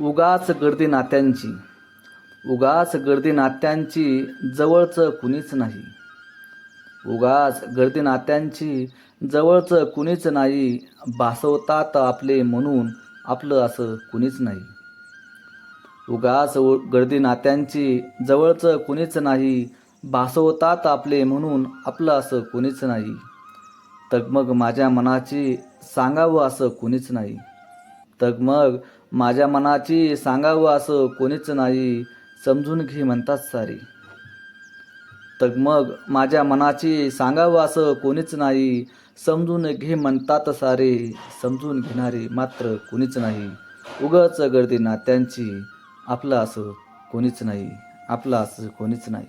उगाच गर्दी नात्यांची. उगाच गर्दी नात्यांची जवळचं कुणीच नाही. उगाच गर्दी नात्यांची जवळचं कुणीच नाही भासवतात आपले म्हणून आपलं असं कुणीच नाही. उगाच उ- गर्दी नात्यांची जवळचं कुणीच नाही भासवतात आपले म्हणून आपलं असं कुणीच नाही. तर मग माझ्या मनाची सांगावं असं कुणीच नाही. तर मग माझ्या मनाची सांगावं असं कोणीच नाही समजून घे म्हणतात सारी. तर मग माझ्या मनाची सांगावं असं कोणीच नाही समजून घे म्हणतात सारे. समजून घेणारे मात्र कोणीच नाही. उगच गर्दी नात्यांची आपलं असं कोणीच नाही आपलं असं कोणीच नाही.